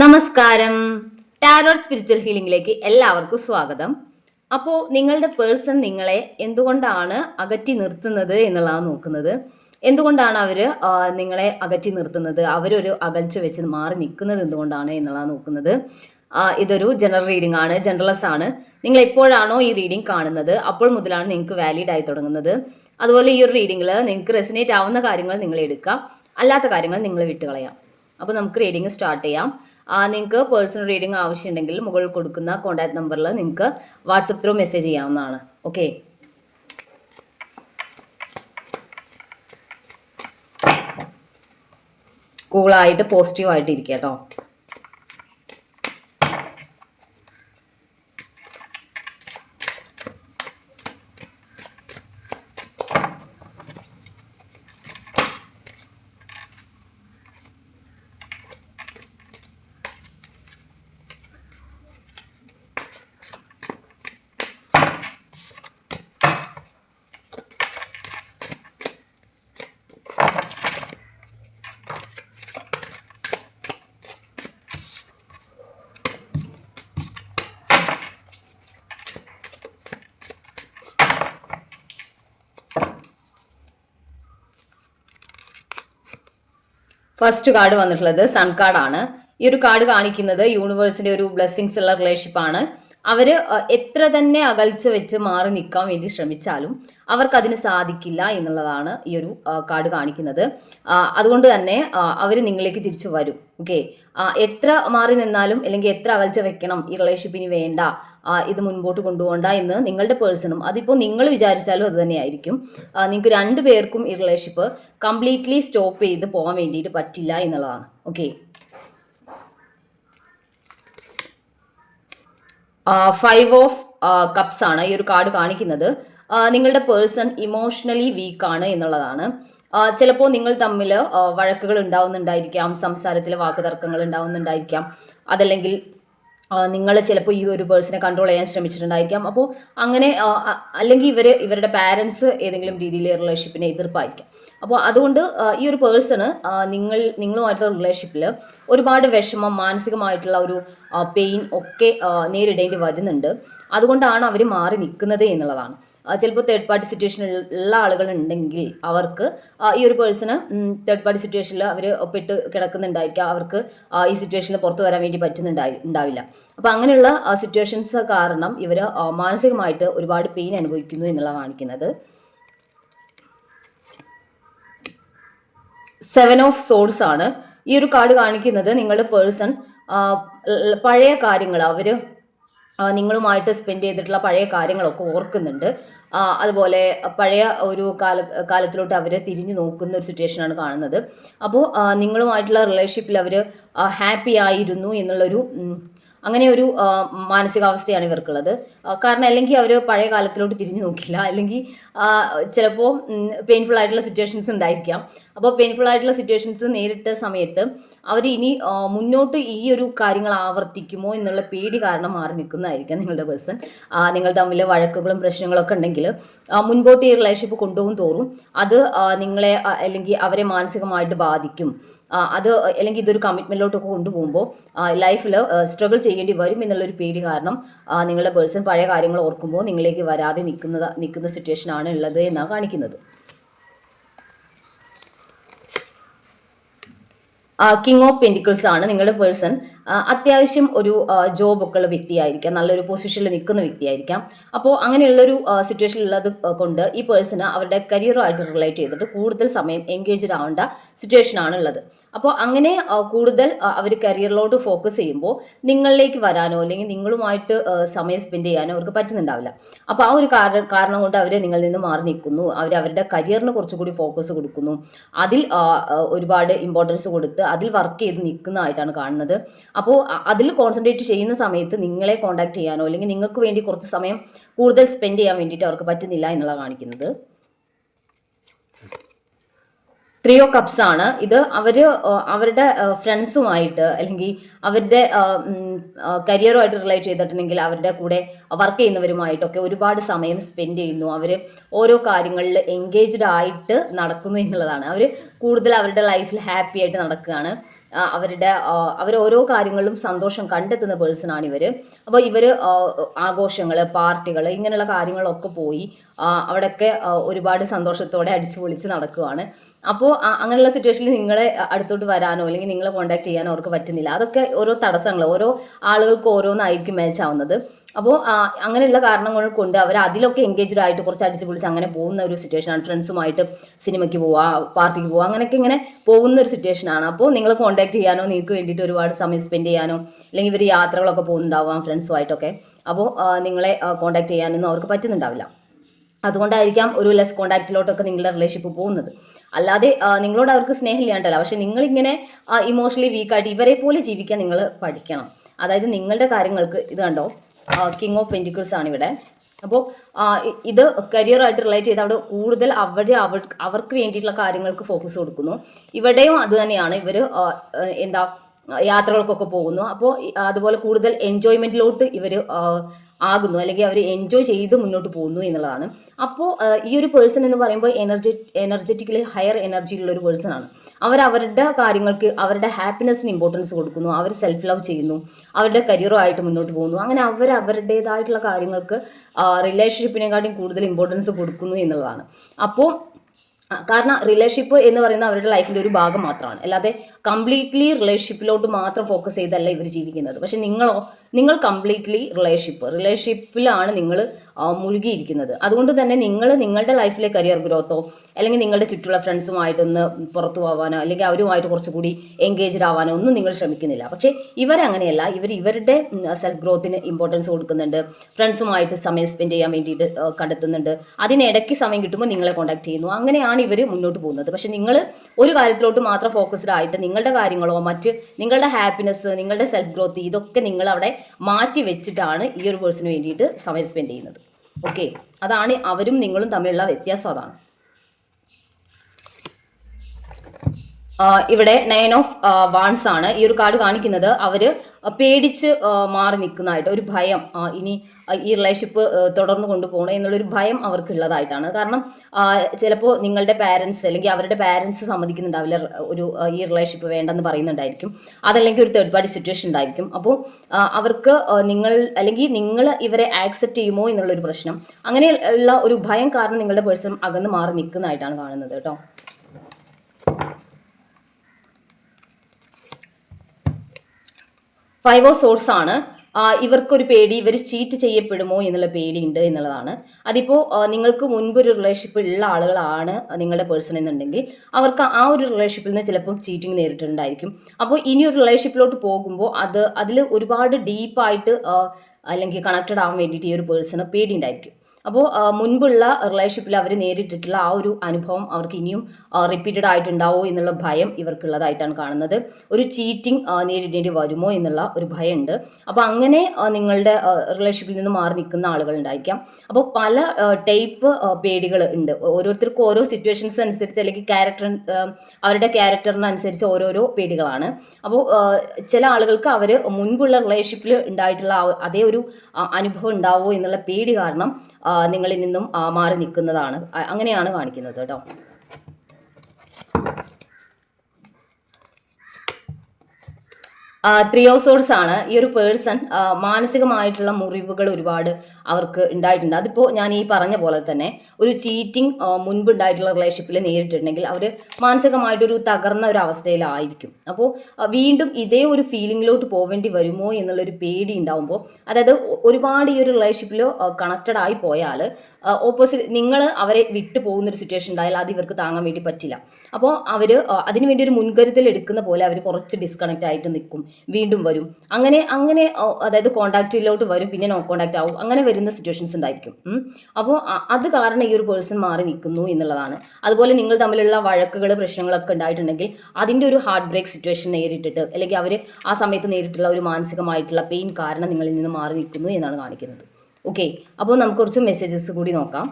നമസ്കാരം. Tarot spiritual ഹീലിംഗിലേക്ക് എല്ലാവർക്കും സ്വാഗതം. അപ്പോൾ നിങ്ങളുടെ പേഴ്സൺ നിങ്ങളെ എന്തുകൊണ്ടാണ് അകറ്റി നിർത്തുന്നത് എന്നുള്ളതാണ് നോക്കുന്നത്. എന്തുകൊണ്ടാണ് അവർ നിങ്ങളെ അകറ്റി നിർത്തുന്നത്? അവരൊരു അകൽച്ച വെച്ച് മാറി നിൽക്കുന്നത് എന്തുകൊണ്ടാണ് എന്നുള്ളതാണ് നോക്കുന്നത്. ഇതൊരു ജനറൽ റീഡിംഗ് ആണ് ജനറലസ് ആണ്. നിങ്ങൾ എപ്പോഴാണോ ഈ റീഡിംഗ് കാണുന്നത് അപ്പോൾ മുതലാണ് നിങ്ങൾക്ക് വാലിഡ് ആയി തുടങ്ങുന്നത്. അതുപോലെ ഈ ഒരു റീഡിങ്ങിൽ നിങ്ങൾക്ക് റെസിനേറ്റ് ആവുന്ന കാര്യങ്ങൾ നിങ്ങൾ എടുക്കാം അല്ലാത്ത കാര്യങ്ങൾ നിങ്ങൾ വിട്ടുകളയാം. അപ്പോൾ നമുക്ക് റീഡിംഗ് സ്റ്റാർട്ട് ചെയ്യാം. നിങ്ങൾക്ക് പേഴ്സണൽ റീഡിംഗ് ആവശ്യമുണ്ടെങ്കിൽ മുകളിൽ കൊടുക്കുന്ന കോൺടാക്ട് നമ്പറിൽ നിങ്ങൾക്ക് വാട്സപ്പ് ത്രൂ മെസ്സേജ് ചെയ്യാവുന്നതാണ്. ഓക്കെ കൂളായിട്ട് പോസിറ്റീവായിട്ട് ഇരിക്കുക കേട്ടോ. ഫസ്റ്റ് കാർഡ് വന്നിട്ടുള്ളത് സൺ കാർഡാണ്. ഈ ഒരു കാർഡ് കാണിക്കുന്നത് യൂണിവേഴ്സിന്റെ ഒരു ബ്ലെസ്സിങ്സ് ഉള്ള റിലേഷൻഷിപ്പ് ആണ് അഹ്, എത്ര തന്നെ അകൽച്ച വെച്ച് മാറി നിൽക്കാൻ വേണ്ടി ശ്രമിച്ചാലും അവർക്ക് അതിന് സാധിക്കില്ല എന്നുള്ളതാണ് ഈ ഒരു കാർഡ് കാണിക്കുന്നത്. അതുകൊണ്ട് തന്നെ അവർ നിങ്ങളിലേക്ക് തിരിച്ചു വരും. ഓക്കെ? എത്ര മാറി നിന്നാലും അല്ലെങ്കിൽ എത്ര അകൽച്ച വെക്കണം ഈ റിലേഷൻഷിപ്പിന് വേണ്ട ഇത് മുൻപോട്ട് കൊണ്ടുപോകണ്ട എന്ന് നിങ്ങളുടെ പേഴ്സണും അതിപ്പോൾ നിങ്ങൾ വിചാരിച്ചാലും അത് തന്നെയായിരിക്കും. നിങ്ങൾക്ക് രണ്ടു പേർക്കും ഈ റിലേഷൻഷിപ്പ് കംപ്ലീറ്റ്ലി സ്റ്റോപ്പ് ചെയ്ത് പോകാൻ വേണ്ടിയിട്ട് പറ്റില്ല എന്നുള്ളതാണ്. ഓക്കെ? ഫൈവ് ഓഫ് കപ്സ് ആണ് ഈ ഒരു കാർഡ് കാണിക്കുന്നത്. നിങ്ങളുടെ പേഴ്സൺ ഇമോഷണലി വീക്ക് ആണ് എന്നുള്ളതാണ്. ചിലപ്പോൾ നിങ്ങൾ തമ്മിൽ വഴക്കുകൾ ഉണ്ടാവുന്നുണ്ടായിരിക്കാം സംസാരത്തിലെ വാക്കുതർക്കങ്ങൾ ഉണ്ടാവുന്നുണ്ടായിരിക്കാം. അതല്ലെങ്കിൽ നിങ്ങൾ ചിലപ്പോൾ ഈ ഒരു പേഴ്സണെ കൺട്രോൾ ചെയ്യാൻ ശ്രമിച്ചിട്ടുണ്ടായിരിക്കാം. അപ്പോൾ അങ്ങനെ അല്ലെങ്കിൽ ഇവർ ഇവരുടെ പാരൻസ് ഏതെങ്കിലും രീതിയിൽ റിലേഷൻഷിപ്പിനെ എതിർപ്പായിരിക്കാം. അപ്പോൾ അതുകൊണ്ട് ഈ ഒരു പേഴ്സണ് നിങ്ങൾ നിങ്ങളുമായിട്ടുള്ള റിലേഷൻഷിപ്പിൽ ഒരുപാട് വിഷമം മാനസികമായിട്ടുള്ള ഒരു പെയിൻ ഒക്കെ നേരിടേണ്ടി വരുന്നുണ്ട്. അതുകൊണ്ടാണ് അവർ മാറി നിൽക്കുന്നത് എന്നുള്ളതാണ്. ചിലപ്പോൾ തേർഡ് പാർട്ടി സിറ്റുവേഷനിൽ ഉള്ള ആളുകൾ ഉണ്ടെങ്കിൽ അവർക്ക് ഈ ഒരു പേഴ്സണ് തേർഡ് പാർട്ടി സിറ്റുവേഷനിൽ അവർ ഒപ്പിട്ട് കിടക്കുന്നുണ്ടായിരിക്കാം. അവർക്ക് ഈ സിറ്റുവേഷനിൽ പുറത്തു വരാൻ വേണ്ടി പറ്റുന്നുണ്ടായി ഉണ്ടാവില്ല. അപ്പോൾ അങ്ങനെയുള്ള സിറ്റുവേഷൻസ് കാരണം ഇവർ മാനസികമായിട്ട് ഒരുപാട് പെയിൻ അനുഭവിക്കുന്നു എന്നുള്ള കാണിക്കുന്നത്. സെവൻ ഓഫ് സോഡ്സ് ആണ്. ഈ ഒരു കാർഡ് കാണിക്കുന്നത് നിങ്ങളുടെ പേഴ്സൺ പഴയ കാര്യങ്ങൾ അവർ നിങ്ങളുമായിട്ട് സ്പെൻഡ് ചെയ്തിട്ടുള്ള പഴയ കാര്യങ്ങളൊക്കെ ഓർക്കുന്നുണ്ട്. അതുപോലെ പഴയ ഒരു കാല കാലത്തിലോട്ട് അവർ തിരിഞ്ഞു നോക്കുന്ന ഒരു സിറ്റുവേഷനാണ് കാണുന്നത്. അപ്പോൾ നിങ്ങളുമായിട്ടുള്ള റിലേഷൻഷിപ്പിൽ അവർ ഹാപ്പി ആയിരുന്നു എന്നുള്ളൊരു അങ്ങനെ ഒരു മാനസികാവസ്ഥയാണ് ഇവർക്കുള്ളത്. കാരണം അല്ലെങ്കിൽ അവർ പഴയ കാലത്തിലോട്ട് തിരിഞ്ഞു നോക്കില്ല. അല്ലെങ്കിൽ ചിലപ്പോൾ പെയിൻഫുൾ ആയിട്ടുള്ള സിറ്റുവേഷൻസ് ഉണ്ടായിരിക്കാം. അപ്പോൾ പെയിൻഫുൾ ആയിട്ടുള്ള സിറ്റുവേഷൻസ് നേരിട്ട സമയത്ത് അവർ ഇനി മുന്നോട്ട് ഈ ഒരു കാര്യങ്ങൾ ആവർത്തിക്കുമോ എന്നുള്ള പേടി കാരണം മാറി നിൽക്കുന്നതായിരിക്കാം നിങ്ങളുടെ പേഴ്സൺ. നിങ്ങൾ തമ്മിൽ വഴക്കുകളും പ്രശ്നങ്ങളൊക്കെ ഉണ്ടെങ്കിൽ മുൻപോട്ട് ഈ റിലേഷൻഷിപ്പ് കൊണ്ടുപോകും തോറും അത് നിങ്ങളെ അല്ലെങ്കിൽ അവരെ മാനസികമായിട്ട് ബാധിക്കും. അത് അല്ലെങ്കിൽ ഇതൊരു കമ്മിറ്റ്മെന്റിലോട്ടൊക്കെ കൊണ്ടുപോകുമ്പോൾ ലൈഫിൽ സ്ട്രഗിൾ ചെയ്യേണ്ടി വരും എന്നുള്ളൊരു പേടി കാരണം നിങ്ങളുടെ പേഴ്സൺ പഴയ കാര്യങ്ങൾ ഓർക്കുമ്പോൾ നിങ്ങളിലേക്ക് വരാതെ നിൽക്കുന്നത് നിൽക്കുന്ന സിറ്റുവേഷനാണ് ഉള്ളത് എന്നാണ് കാണിക്കുന്നത്. കിങ് ഓഫ് പെന്റിക്കിൾസ് ആണ് നിങ്ങളുടെ പേഴ്സൺ അത്യാവശ്യം ഒരു ജോബ് ഒക്കെ ഉള്ള വ്യക്തിയായിരിക്കാം. നല്ലൊരു പൊസിഷനിൽ നിൽക്കുന്ന വ്യക്തിയായിരിക്കാം. അപ്പോൾ അങ്ങനെയുള്ളൊരു സിറ്റുവേഷൻ ഉള്ളത് കൊണ്ട് ഈ പേഴ്സണ് അവരുടെ കരിയറുമായിട്ട് റിലേറ്റ് ചെയ്തിട്ട് കൂടുതൽ സമയം എൻഗേജ്ഡ് ആവേണ്ട സിറ്റുവേഷൻ ഉള്ളത്. അപ്പോൾ അങ്ങനെ കൂടുതൽ അവർ കരിയറിലോട്ട് ഫോക്കസ് ചെയ്യുമ്പോൾ നിങ്ങളിലേക്ക് വരാനോ അല്ലെങ്കിൽ നിങ്ങളുമായിട്ട് സമയം സ്പെൻഡ് ചെയ്യാനോ അവർക്ക് പറ്റുന്നുണ്ടാവില്ല. അപ്പോൾ ആ ഒരു കാരണം കാരണം കൊണ്ട് അവർ നിങ്ങളിൽ നിന്ന് മാറി നിൽക്കുന്നു. അവർ അവരുടെ കരിയറിന് കുറച്ചുകൂടി ഫോക്കസ് കൊടുക്കുന്നു. അതിൽ ഒരുപാട് ഇമ്പോർട്ടൻസ് കൊടുത്ത് അതിൽ വർക്ക് ചെയ്ത് നിൽക്കുന്നതായിട്ടാണ് കാണുന്നത്. അപ്പോൾ അതിൽ കോൺസെൻട്രേറ്റ് ചെയ്യുന്ന സമയത്ത് നിങ്ങളെ കോൺടാക്ട് ചെയ്യാനോ അല്ലെങ്കിൽ നിങ്ങൾക്ക് വേണ്ടി കുറച്ച് സമയം കൂടുതൽ സ്പെൻഡ് ചെയ്യാൻ വേണ്ടിയിട്ട് അവർക്ക് പറ്റുന്നില്ല എന്നുള്ളത് കാണിക്കുന്നത്. ത്രീ ഓ കപ്സ് ആണ്. ഇത് അവർ അവരുടെ ഫ്രണ്ട്സുമായിട്ട് അല്ലെങ്കിൽ അവരുടെ കരിയറുമായിട്ട് റിലേറ്റ് ചെയ്തിട്ടുണ്ടെങ്കിൽ അവരുടെ കൂടെ വർക്ക് ചെയ്യുന്നവരുമായിട്ടൊക്കെ ഒരുപാട് സമയം സ്പെൻഡ് ചെയ്യുന്നു. അവർ ഓരോ കാര്യങ്ങളിൽ എൻഗേജ്ഡ് ആയിട്ട് നടക്കുന്നു എന്നുള്ളതാണ്. അവർ കൂടുതൽ അവരുടെ ലൈഫിൽ ഹാപ്പി ആയിട്ട് നടക്കുകയാണ്. അവരുടെ അവർ ഓരോ കാര്യങ്ങളിലും സന്തോഷം കണ്ടെത്തുന്ന പേഴ്സണാണ് ഇവർ അപ്പോൾ ഇവർ ആഘോഷങ്ങൾ പാർട്ടികൾ ഇങ്ങനെയുള്ള കാര്യങ്ങളൊക്കെ പോയി അവിടെയൊക്കെ ഒരുപാട് സന്തോഷത്തോടെ അടിച്ചു പൊളിച്ച് നടക്കുവാണ്. അപ്പോൾ അങ്ങനെയുള്ള സിറ്റുവേഷനിൽ നിങ്ങളെ അടുത്തോട്ട് വരാനോ അല്ലെങ്കിൽ നിങ്ങളെ കോൺടാക്ട് ചെയ്യാനോ അവർക്ക് പറ്റുന്നില്ല. അതൊക്കെ ഓരോ തടസ്സങ്ങൾ ഓരോ ആളുകൾക്ക് ഓരോന്നായിരിക്കും മാച്ച് ആവുന്നത്. അപ്പോൾ അങ്ങനെയുള്ള കാരണങ്ങൾ കൊണ്ട് അവർ അതിലൊക്കെ എൻഗേജ്ഡ് ആയിട്ട് കുറച്ച് അടിച്ചു പൊളിച്ച് അങ്ങനെ പോകുന്ന ഒരു സിറ്റുവേഷനാണ് ഫ്രണ്ട്സുമായിട്ട് സിനിമയ്ക്ക് പോവാ പാർട്ടിക്ക് പോവുക അങ്ങനെയൊക്കെ ഇങ്ങനെ പോകുന്ന ഒരു സിറ്റുവേഷനാണ് അപ്പോൾ നിങ്ങൾ കോൺടാക്ട് ചെയ്യാനോ നിങ്ങൾക്ക് വേണ്ടിയിട്ട് ഒരുപാട് സമയം സ്പെൻഡ് ചെയ്യാനോ അല്ലെങ്കിൽ ഇവർ യാത്രകളൊക്കെ പോകുന്നുണ്ടാവാം ഫ്രണ്ട്സുമായിട്ടൊക്കെ അപ്പോൾ നിങ്ങളെ കോൺടാക്ട് ചെയ്യാനൊന്നും അവർക്ക് പറ്റുന്നുണ്ടാവില്ല. അതുകൊണ്ടായിരിക്കാം ഒരു ലെസ് കോണ്ടാക്റ്റിലോട്ടൊക്കെ നിങ്ങളുടെ റിലേഷൻഷിപ്പ് പോകുന്നത്. അല്ലാതെ നിങ്ങളോട് അവർക്ക് സ്നേഹമില്ലാണ്ടല്ല. പക്ഷെ നിങ്ങളിങ്ങനെ ഇമോഷണലി വീക്കായിട്ട് ഇവരെ പോലെ ജീവിക്കാൻ നിങ്ങൾ പഠിക്കണം. അതായത് നിങ്ങളുടെ കാര്യങ്ങൾക്ക് ഇത് കണ്ടോ? കിങ് ഓഫ് പെന്റിക്കിൾസ് ആണ് ഇവിടെ. അപ്പോൾ ഇത് കരിയറായിട്ട് റിലേറ്റ് ചെയ്ത് അവിടെ കൂടുതൽ അവരെ അവർ അവർക്ക് വേണ്ടിയിട്ടുള്ള കാര്യങ്ങൾക്ക് ഫോക്കസ് കൊടുക്കുന്നു. ഇവിടെയും അത് തന്നെയാണ്. ഇവർ എന്താ യാത്രകൾക്കൊക്കെ പോകുന്നു. അപ്പോൾ അതുപോലെ കൂടുതൽ എൻജോയ്മെന്റിലോട്ട് ഇവർ ആകുന്നു അല്ലെങ്കിൽ അവർ എൻജോയ് ചെയ്ത് മുന്നോട്ട് പോകുന്നു എന്നുള്ളതാണ്. അപ്പോൾ ഈ ഒരു പേഴ്സൺ എന്ന് പറയുമ്പോൾ എനർജി എനർജറ്റിക്കലി ഹയർ എനർജിയിലുള്ള ഒരു പേഴ്സൺ ആണ്. അവർ അവരുടെ കാര്യങ്ങൾക്ക് അവരുടെ ഹാപ്പിനെസ്സിന് ഇമ്പോർട്ടൻസ് കൊടുക്കുന്നു അവർ സെൽഫ് ലവ് ചെയ്യുന്നു അവരുടെ കരിയറുമായിട്ട് മുന്നോട്ട് പോകുന്നു. അങ്ങനെ അവർ അവരുടേതായിട്ടുള്ള കാര്യങ്ങൾക്ക് റിലേഷൻഷിപ്പിനെക്കാട്ടിയും കൂടുതൽ ഇമ്പോർട്ടൻസ് കൊടുക്കുന്നു എന്നുള്ളതാണ്. അപ്പോൾ കാരണം റിലേഷൻഷിപ്പ് എന്ന് പറയുന്നത് അവരുടെ ലൈഫിന്റെ ഒരു ഭാഗം മാത്രമാണ്. അല്ലാതെ കംപ്ലീറ്റ്ലി റിലേഷൻഷിപ്പിലോട്ട് മാത്രം ഫോക്കസ് ചെയ്തല്ല ഇവർ ജീവിക്കുന്നത്. പക്ഷെ നിങ്ങളോ നിങ്ങൾ കംപ്ലീറ്റ്ലി റിലേഷൻഷിപ്പ് റിലേഷൻഷിപ്പിലാണ് നിങ്ങൾ മുഴുകിയിരിക്കുന്നത്. അതുകൊണ്ട് തന്നെ നിങ്ങൾ നിങ്ങളുടെ ലൈഫിലെ കരിയർ ഗ്രോത്തോ അല്ലെങ്കിൽ നിങ്ങളുടെ ചുറ്റുള്ള ഫ്രണ്ട്സുമായിട്ടൊന്ന് പുറത്തു പോകാനോ അല്ലെങ്കിൽ അവരുമായിട്ട് കുറച്ചുകൂടി എൻഗേജ്ഡ് ആവാനോ ഒന്നും നിങ്ങൾ ശ്രമിക്കുന്നില്ല. പക്ഷേ ഇവരങ്ങനെയല്ല. ഇവർ ഇവരുടെ സെൽഫ് ഗ്രോത്തിന് ഇമ്പോർട്ടൻസ് കൊടുക്കുന്നുണ്ട്. ഫ്രണ്ട്സുമായിട്ട് സമയം സ്പെൻഡ് ചെയ്യാൻ വേണ്ടിയിട്ട് കണ്ടെത്തുന്നുണ്ട്. അതിനിടയ്ക്ക് സമയം കിട്ടുമ്പോൾ നിങ്ങളെ കോൺടാക്ട് ചെയ്യുന്നു. അങ്ങനെയാണ് ഇവർ മുന്നോട്ട് പോകുന്നത്. പക്ഷേ നിങ്ങൾ ഒരു കാര്യത്തിലോട്ട് മാത്രം ഫോക്കസ്ഡ് ആയിട്ട് നിങ്ങളുടെ കാര്യങ്ങളോ മറ്റ് നിങ്ങളുടെ ഹാപ്പിനെസ് നിങ്ങളുടെ സെൽഫ് ഗ്രോത്ത് ഇതൊക്കെ നിങ്ങൾ അവിടെ മാറ്റി വെച്ചിട്ടാണ് ഈ ഒരു പേഴ്സണിന് വേണ്ടിയിട്ട് സമയം സ്പെൻഡ് ചെയ്യുന്നത്. ഓക്കെ അതാണ് അവരും നിങ്ങളും തമ്മിലുള്ള വ്യത്യാസം അതാണ്. ഇവിടെ നയൻ ഓഫ് വാൺസ് ആണ്. ഈ ഒരു കാർഡ് കാണിക്കുന്നത് അവർ പേടിച്ച് മാറി നിൽക്കുന്നതായിട്ട് ഒരു ഭയം ഇനി ഈ റിലേഷൻഷിപ്പ് തുടർന്ന് കൊണ്ടുപോകണം എന്നുള്ളൊരു ഭയം അവർക്കുള്ളതായിട്ടാണ്. കാരണം ചിലപ്പോൾ നിങ്ങളുടെ പാരൻസ് അല്ലെങ്കിൽ അവരുടെ പാരൻസ് സമ്മതിക്കുന്നുണ്ടാവില്ല ഒരു ഈ റിലേഷൻഷിപ്പ് വേണ്ടെന്ന് പറയുന്നുണ്ടായിരിക്കും. അതല്ലെങ്കിൽ ഒരു തേർഡ് പാർട്ടി സിറ്റുവേഷൻ ഉണ്ടായിരിക്കും. അപ്പോൾ അവർക്ക് നിങ്ങൾ അല്ലെങ്കിൽ നിങ്ങൾ ഇവരെ ആക്സെപ്റ്റ് ചെയ്യുമോ എന്നുള്ളൊരു പ്രശ്നം. അങ്ങനെയുള്ള ഒരു ഭയം കാരണം നിങ്ങളുടെ പേഴ്സൺ അകന്ന് മാറി നിൽക്കുന്നതായിട്ടാണ് കാണുന്നത് കേട്ടോ. ഫൈവ് സോഴ്സ് ആണ്. ഇവർക്കൊരു പേടി ഇവർ ചീറ്റ് ചെയ്യപ്പെടുമോ എന്നുള്ള പേടിയുണ്ട് എന്നുള്ളതാണ്. അതിപ്പോൾ നിങ്ങൾക്ക് മുൻപ് ഒരു റിലേഷൻഷിപ്പ് ഉള്ള ആളുകളാണ് നിങ്ങളുടെ പേഴ്സൺ എന്നുണ്ടെങ്കിൽ അവർക്ക് ആ ഒരു റിലേഷൻഷിപ്പിൽ നിന്ന് ചിലപ്പം ചീറ്റിംഗ് നേരിട്ടുണ്ടായിരിക്കും അപ്പോൾ ഇനി ഒരു റിലേഷൻഷിപ്പിലോട്ട് പോകുമ്പോൾ അത് അതിൽ ഒരുപാട് ഡീപ്പായിട്ട് അല്ലെങ്കിൽ കണക്റ്റഡ് ആവാൻ വേണ്ടിയിട്ട് ഈ ഒരു പേഴ്സണ് പേടിയുണ്ടായിരിക്കും അപ്പോൾ മുൻപുള്ള റിലേഷൻഷിപ്പിൽ അവർ നേരിട്ടിട്ടുള്ള ആ ഒരു അനുഭവം അവർക്ക് ഇനിയും റിപ്പീറ്റഡ് ആയിട്ടുണ്ടാവോ എന്നുള്ള ഭയം ഇവർക്കുള്ളതായിട്ടാണ് കാണുന്നത്. ഒരു ചീറ്റിംഗ് നേരിടേണ്ടി വരുമോ എന്നുള്ള ഒരു ഭയമുണ്ട്. അപ്പോൾ അങ്ങനെ നിങ്ങളുടെ റിലേഷൻഷിപ്പിൽ നിന്ന് മാറി നിൽക്കുന്ന ആളുകൾ ഉണ്ടായിരിക്കാം അപ്പോൾ പല ടൈപ്പ് പേടികൾ ഉണ്ട്. ഓരോരുത്തർക്കും ഓരോ സിറ്റുവേഷൻസ് അനുസരിച്ച് അല്ലെങ്കിൽ ക്യാരക്ടർ അവരുടെ ക്യാരക്ടറിനനുസരിച്ച് ഓരോരോ പേടികളാണ്. അപ്പോൾ ചില ആളുകൾക്ക് അവർ മുൻപുള്ള റിലേഷൻഷിപ്പിൽ ഉണ്ടായിട്ടുള്ള അതേ ഒരു അനുഭവം ഉണ്ടാവോ എന്നുള്ള പേടി കാരണം നിങ്ങളിൽ നിന്നും മാറി നിൽക്കുന്നതാണ്. അങ്ങനെയാണ് കാണിക്കുന്നത് കേട്ടോ. ത്രീ ഓഫ് സോഴ്സ് ആണ്. ഈ ഒരു പേഴ്സൺ മാനസികമായിട്ടുള്ള മുറിവുകൾ ഒരുപാട് അവർക്ക് ഉണ്ടായിട്ടുണ്ട്. അതിപ്പോൾ ഞാൻ ഈ പറഞ്ഞ പോലെ തന്നെ ഒരു ചീറ്റിംഗ് മുൻപ് ഉണ്ടായിട്ടുള്ള റിലേഷൻഷിപ്പിൽ നേരിട്ടുണ്ടെങ്കിൽ അവർ മാനസികമായിട്ടൊരു തകർന്ന ഒരു അവസ്ഥയിലായിരിക്കും. അപ്പോൾ വീണ്ടും ഇതേ ഒരു ഫീലിംഗിലോട്ട് പോവേണ്ടി വരുമോ എന്നുള്ളൊരു പേടി ഉണ്ടാവുമ്പോൾ അതായത് ഒരുപാട് ഈ ഒരു റിലേഷൻഷിപ്പിൽ കണക്റ്റഡ് ആയി പോയാൽ ഓപ്പോസിറ്റ് നിങ്ങൾ അവരെ വിട്ടു പോകുന്ന ഒരു സിറ്റുവേഷൻ ഉണ്ടായാൽ അത് ഇവർക്ക് താങ്ങാൻ വേണ്ടി പറ്റില്ല. അപ്പോൾ അവർ അതിനുവേണ്ടി ഒരു മുൻകരുതൽ എടുക്കുന്ന പോലെ അവർ കുറച്ച് ഡിസ്കണക്റ്റ് ആയിട്ട് നിൽക്കും വീണ്ടും വരും. അങ്ങനെ അങ്ങനെ അതായത് കോണ്ടാക്റ്റിലോട്ട് വരും പിന്നെ നോ കോണ്ടാക്റ്റ് ആവും. അങ്ങനെ വരുന്ന സിറ്റുവേഷൻസ് ഉണ്ടായിരിക്കും. അപ്പോൾ അത് കാരണം ഈ ഒരു പേഴ്സൺ മാറി നിൽക്കുന്നു എന്നുള്ളതാണ്. അതുപോലെ നിങ്ങൾ തമ്മിലുള്ള വഴക്കുകൾ പ്രശ്നങ്ങളൊക്കെ ഉണ്ടായിട്ടുണ്ടെങ്കിൽ അതിന്റെ ഒരു ഹാർട്ട് ബ്രേക്ക് സിറ്റുവേഷൻ നേരിട്ടിട്ട് അല്ലെങ്കിൽ അവർ ആ സമയത്ത് നേരിട്ടുള്ള ഒരു മാനസികമായിട്ടുള്ള പെയിൻ കാരണം നിങ്ങളിൽ നിന്ന് മാറി നിൽക്കുന്നു എന്നാണ് കാണിക്കുന്നത്. ഓക്കെ അപ്പോൾ നമുക്ക് കുറച്ച് മെസ്സേജസ് കൂടി നോക്കാം.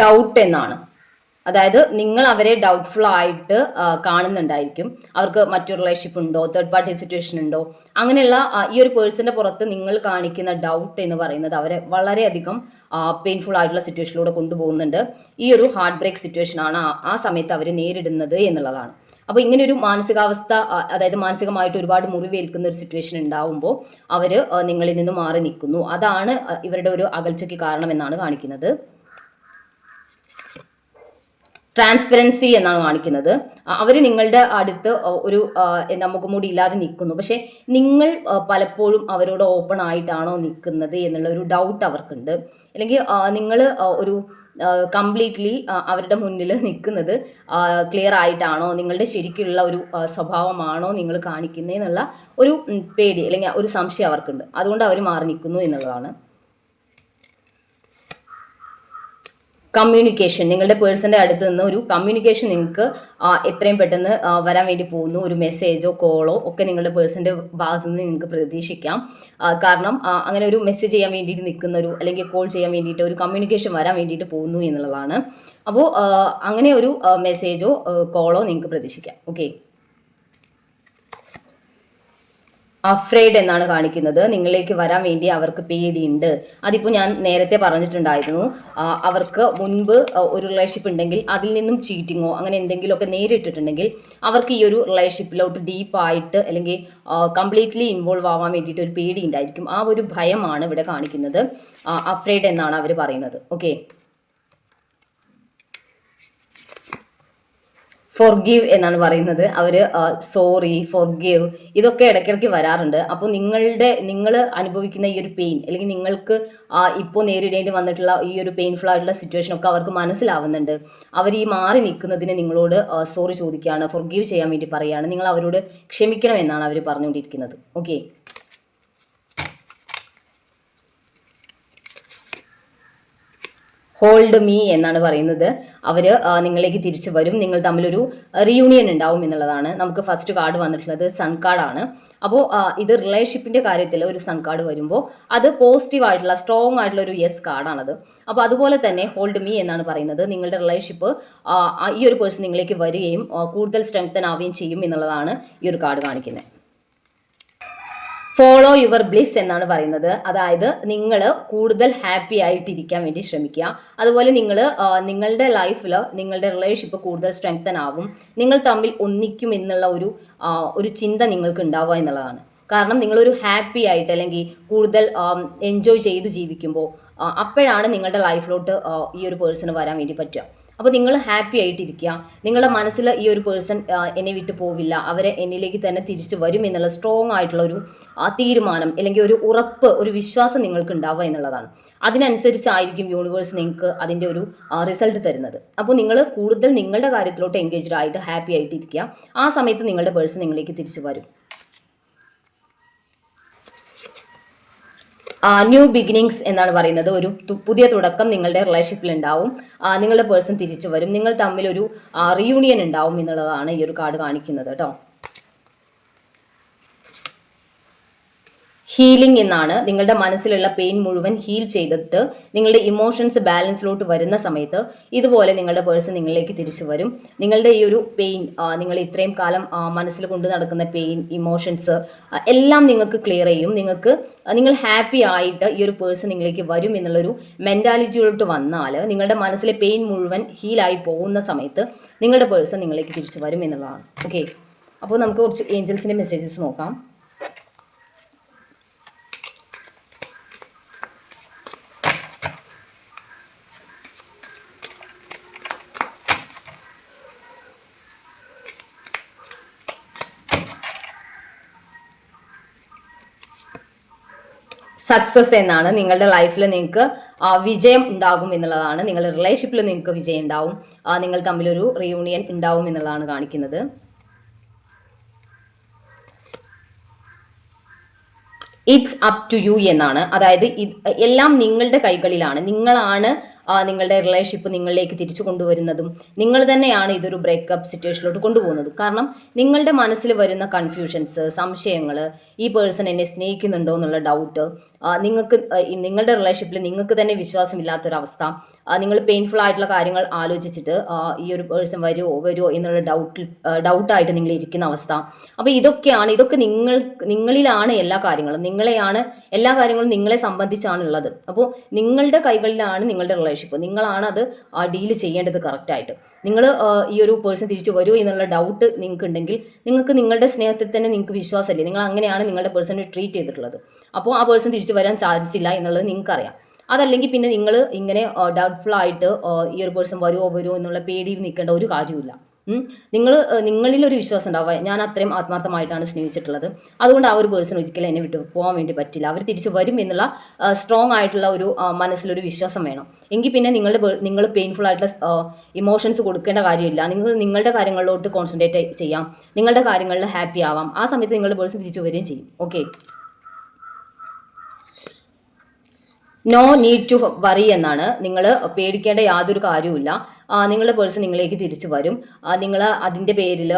ഡൗട്ട് എന്നാണ്. അതായത് നിങ്ങൾ അവരെ ഡൗട്ട്ഫുൾ ആയിട്ട് കാണുന്നുണ്ടായിരിക്കും. അവർക്ക് മറ്റു റിലേഷൻഷിപ്പ് ഉണ്ടോ? തേർഡ് പാർട്ടി സിറ്റുവേഷൻ ഉണ്ടോ? അങ്ങനെയുള്ള ഈ ഒരു പേഴ്സന്റെ പുറത്ത് നിങ്ങൾ കാണിക്കുന്ന ഡൗട്ട് എന്ന് പറയുന്നത് അവരെ വളരെയധികം പെയിൻഫുൾ ആയിട്ടുള്ള സിറ്റുവേഷനിലൂടെ കൊണ്ടുപോകുന്നുണ്ട്. ഈ ഒരു ഹാർട്ട് ബ്രേക്ക് സിറ്റുവേഷൻ ആണ് ആ- സമയത്ത് അവർ നേരിടുന്നത് എന്നുള്ളതാണ്. അപ്പോൾ ഇങ്ങനെ ഒരു മാനസികാവസ്ഥ അതായത് മാനസികമായിട്ട് ഒരുപാട് മുറിവേൽക്കുന്ന ഒരു സിറ്റുവേഷൻ ഉണ്ടാവുമ്പോൾ അവർ നിങ്ങളിൽ നിന്ന് മാറി നിൽക്കുന്നു. അതാണ് ഇവരുടെ ഒരു അകൽച്ചയ്ക്ക് കാരണമെന്നാണ് കാണിക്കുന്നത്. ട്രാൻസ്പെറൻസി എന്നാണ് കാണിക്കുന്നത്. അവർ നിങ്ങളുടെ അടുത്ത് ഒരു എന്താ മുഖംമൂടി ഇല്ലാതെ നിൽക്കുന്നു. പക്ഷേ നിങ്ങൾ പലപ്പോഴും അവരോട് ഓപ്പൺ ആയിട്ടാണോ നിൽക്കുന്നത് എന്നുള്ള ഒരു ഡൗട്ട് അവർക്കുണ്ട്. അല്ലെങ്കിൽ നിങ്ങൾ ഒരു കംപ്ലീറ്റ്ലി അവരുടെ മുന്നിൽ നിൽക്കുന്നത് ക്ലിയർ ആയിട്ടാണോ? നിങ്ങളുടെ ശരിക്കുള്ള ഒരു സ്വഭാവമാണോ നിങ്ങൾ കാണിക്കുന്നത് എന്നുള്ള ഒരു പേടി അല്ലെങ്കിൽ ഒരു സംശയം അവർക്കുണ്ട്. അതുകൊണ്ട് അവർ മാറി നിൽക്കുന്നു എന്നുള്ളതാണ്. കമ്മ്യൂണിക്കേഷൻ നിങ്ങളുടെ പേഴ്സന്റെ അടുത്ത് നിന്ന് ഒരു കമ്മ്യൂണിക്കേഷൻ നിങ്ങൾക്ക് എത്രയും പെട്ടെന്ന് വരാൻ വേണ്ടി പോകുന്നു. ഒരു മെസ്സേജോ കോളോ ഒക്കെ നിങ്ങളുടെ പേഴ്സന്റെ ഭാഗത്തു നിന്ന് നിങ്ങൾക്ക് പ്രതീക്ഷിക്കാം. കാരണം അങ്ങനെ ഒരു മെസ്സേജ് ചെയ്യാൻ വേണ്ടിയിട്ട് നിൽക്കുന്ന ഒരു അല്ലെങ്കിൽ കോൾ ചെയ്യാൻ വേണ്ടിയിട്ട് ഒരു കമ്മ്യൂണിക്കേഷൻ വരാൻ വേണ്ടിയിട്ട് പോകുന്നു എന്നുള്ളതാണ്. അപ്പോൾ അങ്ങനെ ഒരു മെസ്സേജോ കോളോ നിങ്ങൾക്ക് പ്രതീക്ഷിക്കാം. ഓക്കെ അഫ്രൈഡ് എന്നാണ് കാണിക്കുന്നത്. നിങ്ങളിലേക്ക് വരാൻ വേണ്ടി അവർക്ക് പേടിയുണ്ട്. അതിപ്പോൾ ഞാൻ നേരത്തെ പറഞ്ഞിട്ടുണ്ടായിരുന്നു. അവർക്ക് മുൻപ് ഒരു റിലേഷൻഷിപ്പ് ഉണ്ടെങ്കിൽ അതിൽ നിന്നും ചീറ്റിങ്ങോ അങ്ങനെ എന്തെങ്കിലുമൊക്കെ നേരിട്ടിട്ടുണ്ടെങ്കിൽ അവർക്ക് ഈ ഒരു റിലേഷൻഷിപ്പിലോട്ട് ഡീപ്പായിട്ട് അല്ലെങ്കിൽ കംപ്ലീറ്റ്ലി ഇൻവോൾവ് ആവാൻ വേണ്ടിയിട്ട് ഒരു പേടി ഉണ്ടായിരിക്കും. ആ ഒരു ഭയമാണ് ഇവിടെ കാണിക്കുന്നത്. അഫ്രൈഡ് എന്നാണ് അവർ പറയുന്നത്. ഓക്കെ ഫോർഗീവ് എന്നാണ് പറയുന്നത്. അവർ സോറി ഫോർഗീവ് ഇതൊക്കെ ഇടയ്ക്കിടയ്ക്ക് വരാറുണ്ട്. അപ്പോൾ നിങ്ങളുടെ നിങ്ങൾ അനുഭവിക്കുന്ന ഈ ഒരു പെയിൻ അല്ലെങ്കിൽ നിങ്ങൾക്ക് ഇപ്പോൾ നേരിടേണ്ടി വന്നിട്ടുള്ള ഈ ഒരു പെയിൻഫുൾ ആയിട്ടുള്ള സിറ്റുവേഷൻ ഒക്കെ അവർക്ക് മനസ്സിലാവുന്നുണ്ട്. അവർ ഈ മാറി നിൽക്കുന്നതിന് നിങ്ങളോട് സോറി ചോദിക്കുകയാണ് ഫോർഗീവ് ചെയ്യാൻ വേണ്ടി പറയുകയാണ്. നിങ്ങൾ അവരോട് ക്ഷമിക്കണം എന്നാണ് അവർ പറഞ്ഞുകൊണ്ടിരിക്കുന്നത്. ഓക്കെ ഹോൾഡ് മീ എന്നാണ് പറയുന്നത്. അവർ നിങ്ങളിലേക്ക് തിരിച്ചു വരും. നിങ്ങൾ തമ്മിലൊരു റിയൂണിയൻ ഉണ്ടാവും എന്നുള്ളതാണ് നമുക്ക് ഫസ്റ്റ് കാർഡ് വന്നിട്ടുള്ളത് സൺ കാർഡാണ് അപ്പോൾ ഇത് റിലേഷൻഷിപ്പിന്റെ കാര്യത്തിൽ ഒരു സൺ കാർഡ് വരുമ്പോൾ അത് പോസിറ്റീവ് ആയിട്ടുള്ള സ്ട്രോങ് ആയിട്ടുള്ള ഒരു യെസ് കാർഡാണത് അപ്പോൾ അതുപോലെ തന്നെ ഹോൾഡ് മീ എന്നാണ് പറയുന്നത്. നിങ്ങളുടെ റിലേഷൻഷിപ്പ് ഈ ഒരു പേഴ്സൺ നിങ്ങളിലേക്ക് വരികയും കൂടുതൽ സ്ട്രെങ്തൻ ആവുകയും ചെയ്യും എന്നുള്ളതാണ് ഈ ഒരു കാർഡ് കാണിക്കുന്നത് ഫോളോ യുവർ ബ്ലിസ് എന്നാണ് പറയുന്നത്. അതായത് നിങ്ങൾ കൂടുതൽ ഹാപ്പി ആയിട്ടിരിക്കാൻ വേണ്ടി ശ്രമിക്കുക. അതുപോലെ നിങ്ങൾ നിങ്ങളുടെ ലൈഫിൽ നിങ്ങളുടെ റിലേഷൻഷിപ്പ് കൂടുതൽ സ്ട്രെങ്തൻ ആവും. നിങ്ങൾ തമ്മിൽ ഒന്നിക്കും എന്നുള്ള ഒരു ഒരു ചിന്ത നിങ്ങൾക്ക് ഉണ്ടാവുക എന്നുള്ളതാണ്. കാരണം നിങ്ങളൊരു ഹാപ്പി ആയിട്ട് അല്ലെങ്കിൽ കൂടുതൽ എൻജോയ് ചെയ്ത് ജീവിക്കുമ്പോൾ അപ്പോഴാണ് നിങ്ങളുടെ ലൈഫിലോട്ട് ഈ ഒരു പേഴ്സണ് വരാൻ വേണ്ടി പറ്റുക. അപ്പോൾ നിങ്ങൾ ഹാപ്പി ആയിട്ടിരിക്കുക. നിങ്ങളുടെ മനസ്സിൽ ഈ ഒരു പേഴ്സൺ എന്നെ വിട്ടു പോവില്ല. അവരെ എന്നിലേക്ക് തന്നെ തിരിച്ചു വരും എന്നുള്ള സ്ട്രോങ് ആയിട്ടുള്ള ഒരു ആ, തീരുമാനം അല്ലെങ്കിൽ ഒരു ഉറപ്പ് ഒരു വിശ്വാസം നിങ്ങൾക്ക് ഉണ്ടാവുക എന്നുള്ളതാണ്. അതിനനുസരിച്ചായിരിക്കും യൂണിവേഴ്സ് നിങ്ങൾക്ക് അതിന്റെ ഒരു റിസൾട്ട് തരുന്നത്. അപ്പോൾ നിങ്ങൾ കൂടുതൽ നിങ്ങളുടെ കാര്യത്തിലോട്ട് എൻഗേജ്ഡ് ആയിട്ട് ഹാപ്പി ആയിട്ടിരിക്കുക. ആ സമയത്ത് നിങ്ങളുടെ പേഴ്സൺ നിങ്ങളിലേക്ക് തിരിച്ചു വരും. ന്യൂ ബിഗിനിങ്സ് എന്നാണ് പറയുന്നത്. ഒരു പുതിയ തുടക്കം നിങ്ങളുടെ റിലേഷൻഷിപ്പിൽ ഉണ്ടാവും. നിങ്ങളുടെ പേഴ്സൺ തിരിച്ചു വരും. നിങ്ങൾ തമ്മിലൊരു റിയൂണിയൻ ഉണ്ടാവും എന്നുള്ളതാണ് ഈ ഒരു കാർഡ് കാണിക്കുന്നത് കേട്ടോ ഹീലിംഗ് എന്നാണ് നിങ്ങളുടെ മനസ്സിലുള്ള പെയിൻ മുഴുവൻ ഹീൽ ചെയ്തിട്ട് നിങ്ങളുടെ ഇമോഷൻസ് ബാലൻസിലോട്ട് വരുന്ന സമയത്ത് ഇതുപോലെ നിങ്ങളുടെ പേഴ്സൺ നിങ്ങളിലേക്ക് തിരിച്ചു വരും. നിങ്ങളുടെ ഈ ഒരു പെയിൻ നിങ്ങൾ ഇത്രയും കാലം മനസ്സിൽ കൊണ്ട് നടക്കുന്ന പെയിൻ ഇമോഷൻസ് എല്ലാം നിങ്ങൾക്ക് ക്ലിയർ ചെയ്യും. നിങ്ങൾക്ക് നിങ്ങൾ ഹാപ്പി ആയിട്ട് ഈ ഒരു പേഴ്സൺ നിങ്ങളിലേക്ക് വരും എന്നുള്ളൊരു മെന്റാലിറ്റിയിലോട്ട് വന്നാൽ നിങ്ങളുടെ മനസ്സിലെ പെയിൻ മുഴുവൻ ഹീലായി പോകുന്ന സമയത്ത് നിങ്ങളുടെ പേഴ്സൺ നിങ്ങളിലേക്ക് തിരിച്ചു വരും എന്നുള്ളതാണ്. ഓക്കെ അപ്പോൾ നമുക്ക് കുറച്ച് ഏഞ്ചൽസിന്റെ മെസ്സേജസ് നോക്കാം. സക്സസ് എന്നാണ് നിങ്ങളുടെ ലൈഫിൽ നിങ്ങൾക്ക് വിജയം ഉണ്ടാകും എന്നുള്ളതാണ്. നിങ്ങളുടെ റിലേഷൻഷിപ്പിൽ നിങ്ങൾക്ക് വിജയം ഉണ്ടാവും. നിങ്ങൾ തമ്മിലൊരു റിയൂണിയൻ ഉണ്ടാവും എന്നുള്ളതാണ് കാണിക്കുന്നത്. ഇറ്റ്സ് അപ് ടു യു എന്നാണ്. അതായത് എല്ലാം നിങ്ങളുടെ കൈകളിലാണ്. നിങ്ങളാണ് നിങ്ങളുടെ റിലേഷൻഷിപ്പ് നിങ്ങളിലേക്ക് തിരിച്ചു കൊണ്ടുവരുന്നതും നിങ്ങൾ തന്നെയാണ് ഇതൊരു ബ്രേക്കപ്പ് സിറ്റുവേഷനിലോട്ട് കൊണ്ടുപോകുന്നതും. കാരണം നിങ്ങളുടെ മനസ്സിൽ വരുന്ന കൺഫ്യൂഷൻസ് സംശയങ്ങൾ ഈ പേഴ്സൺ എന്നെ സ്നേഹിക്കുന്നുണ്ടോ എന്നുള്ള ഡൗട്ട് നിങ്ങൾക്ക് നിങ്ങളുടെ റിലേഷൻഷിപ്പിൽ നിങ്ങൾക്ക് തന്നെ വിശ്വാസമില്ലാത്തൊരവസ്ഥ. നിങ്ങൾ പെയിൻഫുൾ ആയിട്ടുള്ള കാര്യങ്ങൾ ആലോചിച്ചിട്ട് ഈ ഒരു പേഴ്സൺ വരുമോ വരുമോ എന്നുള്ള ഡൗട്ടിൽ ഡൗട്ടായിട്ട് നിങ്ങൾ ഇരിക്കുന്ന അവസ്ഥ. അപ്പോൾ ഇതൊക്കെയാണ് ഇതൊക്കെ നിങ്ങൾ നിങ്ങളിലാണ് എല്ലാ കാര്യങ്ങളും. നിങ്ങളെയാണ് എല്ലാ കാര്യങ്ങളും നിങ്ങളെ സംബന്ധിച്ചാണ് ഉള്ളത്. അപ്പോൾ നിങ്ങളുടെ കൈകളിലാണ് നിങ്ങളുടെ റിലേഷൻഷിപ്പ് നിങ്ങളാണ് അത് ഡീൽ ചെയ്യേണ്ടത് കറക്റ്റായിട്ട് നിങ്ങൾ ഈ ഒരു പേഴ്സൺ തിരിച്ചു വരുമോ എന്നുള്ള ഡൗട്ട് നിങ്ങൾക്ക് ഉണ്ടെങ്കിൽ നിങ്ങൾക്ക് നിങ്ങളുടെ സ്നേഹത്തിൽ തന്നെ നിങ്ങൾക്ക് വിശ്വാസമല്ലേ? നിങ്ങൾ അങ്ങനെയാണ് നിങ്ങളുടെ പേഴ്സണെ ട്രീറ്റ് ചെയ്തിട്ടുള്ളത്. അപ്പോൾ ആ പേഴ്സൺ തിരിച്ചു വരാൻ ഇല്ല എന്നുള്ളത് നിങ്ങൾക്കറിയാം. അതല്ലെങ്കിൽ പിന്നെ നിങ്ങൾ ഇങ്ങനെ ഡൗട്ട്ഫുൾ ആയിട്ട് ഈ ഒരു പേഴ്സൺ വരുമോ വരുമോ എന്നുള്ള പേടിയിൽ നിൽക്കേണ്ട ഒരു കാര്യമില്ല നിങ്ങൾ നിങ്ങളിലൊരു വിശ്വാസം ഉണ്ടാവുക ഞാൻ അത്രയും ആത്മാർത്ഥമായിട്ടാണ് സ്നേഹിച്ചിട്ടുള്ളത്. അതുകൊണ്ട് ആ ഒരു പേഴ്സൺ ഒരിക്കലും എന്നെ വിട്ടു പോകാൻ വേണ്ടി പറ്റില്ല. അവർ തിരിച്ചു വരും എന്നുള്ള സ്ട്രോങ് ആയിട്ടുള്ള ഒരു മനസ്സിലൊരു വിശ്വാസം വേണം. എങ്കിൽ പിന്നെ നിങ്ങളുടെ നിങ്ങൾ പെയിൻഫുൾ ആയിട്ടുള്ള ഇമോഷൻസ് കൊടുക്കേണ്ട കാര്യമില്ല. നിങ്ങൾ നിങ്ങളുടെ കാര്യങ്ങളിലോട്ട് കോൺസെൻട്രേറ്റ് ചെയ്യാം. നിങ്ങളുടെ കാര്യങ്ങളിൽ ഹാപ്പി ആവാം. ആ സമയത്ത് നിങ്ങളുടെ പേഴ്സൺ തിരിച്ചു വരികയും ചെയ്യും. Okay no need to worry എന്നാണ്. നിങ്ങൾ പേടിക്കേണ്ട യാതൊരു കാര്യവുമില്ല. നിങ്ങളുടെ പേഴ്സൺ നിങ്ങളിലേക്ക് തിരിച്ചു വരും. നിങ്ങൾ അതിന്റെ പേരിൽ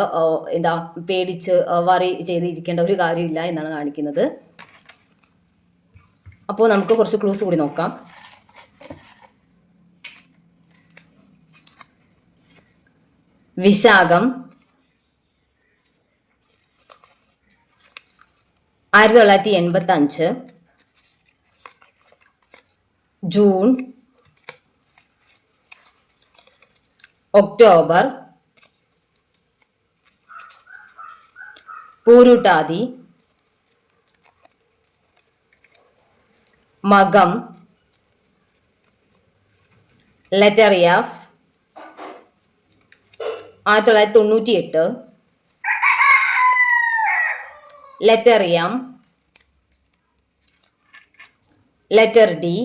എന്താ പേടിച്ച് വറി ചെയ്തിരിക്കേണ്ട ഒരു കാര്യമില്ല എന്നാണ് കാണിക്കുന്നത്. അപ്പോൾ നമുക്ക് കുറച്ച് ക്ലൂസ് കൂടി നോക്കാം. വിശാഖം. ആയിരത്തി തൊള്ളായിരത്തി എൺപത്തി അഞ്ച് ജൂൺ ഒക്ടോബർ പൂരുട്ടാതി മകം ലെറ്റർ എഫ് ആയിരത്തി തൊള്ളായിരത്തി തൊണ്ണൂറ്റി എട്ട് ലെറ്റർ എം ലെറ്റർ ഡി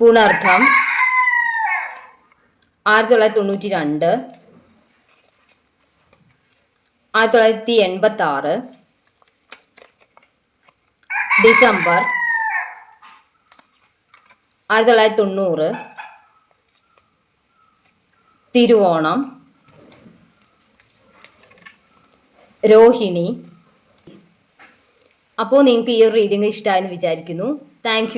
പുണർത്ഥം ആയിരത്തി തൊള്ളായിരത്തി തൊണ്ണൂറ്റി രണ്ട് ആയിരത്തി തൊള്ളായിരത്തി എൺപത്തി ആറ് ഡിസംബർ. ആയിരത്തി തൊള്ളായിരത്തി തൊണ്ണൂറ് തിരുവോണം. രോഹിണി. അപ്പോൾ നിങ്ങൾക്ക് ഈ ഒരു റീഡിംഗ് ഇഷ്ടമായെന്ന് വിചാരിക്കുന്നു. താങ്ക്